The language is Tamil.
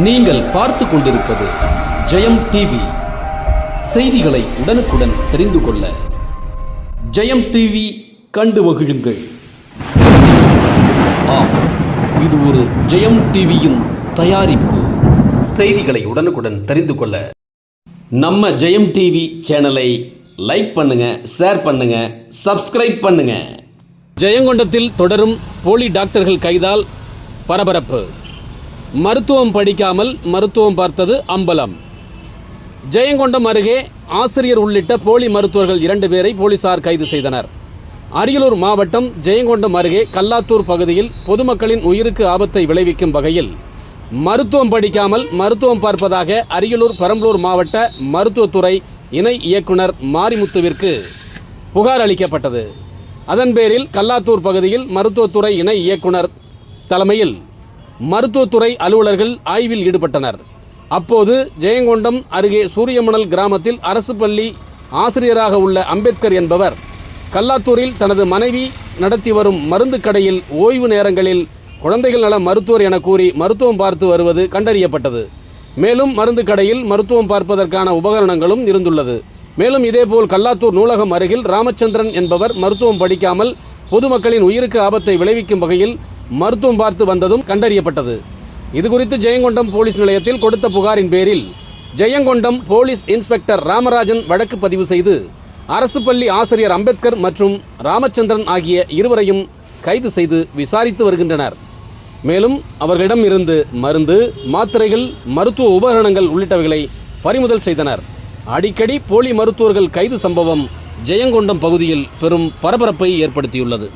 நீங்கள் பார்த்து கொண்டிருப்பது ஜெயம் டிவி. செய்திகளை உடனுக்குடன் தெரிந்து கொள்ள ஜெயம் டிவி கண்டு மகிழுங்கள். ஆம் இது ஒரு ஜெயம் டிவியின் தயாரிப்பு. செய்திகளை உடனுக்குடன் தெரிந்து கொள்ள நம்ம ஜெயம் டிவி சேனலை லைக் பண்ணுங்க ஷேர் பண்ணுங்க சப்ஸ்கிரைப் பண்ணுங்க. ஜெயங்கொண்டத்தில் தொடரும் போலி டாக்டர்கள் கைதால் பரபரப்பு. மருத்துவம் படிக்காமல் மருத்துவம் பார்த்தது அம்பலம். ஜெயங்கொண்டம் அருகே ஆசிரியர் உள்ளிட்ட போலி மருத்துவர்கள் இரண்டு பேரை போலீசார் கைது செய்தனர். அரியலூர் மாவட்டம் ஜெயங்கொண்டம் அருகே கல்லாத்தூர் பகுதியில் பொதுமக்களின் உயிருக்கு ஆபத்தை விளைவிக்கும் வகையில் மருத்துவம் படிக்காமல் மருத்துவம் பார்ப்பதாக அரியலூர் பெரம்பலூர் மாவட்ட மருத்துவத்துறை இணை இயக்குனர் மாரிமுத்துவிற்கு புகார் அளிக்கப்பட்டது. அதன் பேரில் கல்லாத்தூர் பகுதியில் மருத்துவத்துறை இணை இயக்குனர் தலைமையில் மருத்துவத்துறை அலுவலர்கள் ஆய்வில் ஈடுபட்டனர். அப்போது ஜெயங்கொண்டம் அருகே சூரியமணல் கிராமத்தில் அரசு பள்ளி ஆசிரியராக உள்ள அம்பேத்கர் என்பவர் கல்லாத்தூரில் தனது மனைவி நடத்தி வரும் மருந்து கடையில் ஓய்வு நேரங்களில் குழந்தைகள் நல மருத்துவர் என கூறி மருத்துவம் பார்த்து வருவது கண்டறியப்பட்டது. மேலும் மருந்து கடையில் மருத்துவம் பார்ப்பதற்கான உபகரணங்களும் இருந்துள்ளது. மேலும் இதேபோல் கல்லாத்தூர் நூலகம் அருகில் ராமச்சந்திரன் என்பவர் மருத்துவம் படிக்காமல் பொதுமக்களின் உயிருக்கு ஆபத்தை விளைவிக்கும் வகையில் மருத்துவம் பார்த்து வந்ததும் கண்டறியப்பட்டது. இதுகுறித்து ஜெயங்கொண்டம் போலீஸ் நிலையத்தில் கொடுத்த புகாரின் பேரில் ஜெயங்கொண்டம் போலீஸ் இன்ஸ்பெக்டர் ராமராஜன் வழக்கு பதிவு செய்து அரசு பள்ளி ஆசிரியர் அம்பேத்கர் மற்றும் ராமச்சந்திரன் ஆகிய இருவரையும் கைது செய்து விசாரித்து வருகின்றனர். மேலும் அவர்களிடம் இருந்து மருந்து மாத்திரைகள் மருத்துவ உபகரணங்கள் உள்ளிட்டவைகளை பறிமுதல் செய்தனர். அடிக்கடி போலி மருத்துவர்கள் கைது சம்பவம் ஜெயங்கொண்டம் பகுதியில் பெரும் பரபரப்பை ஏற்படுத்தியுள்ளது.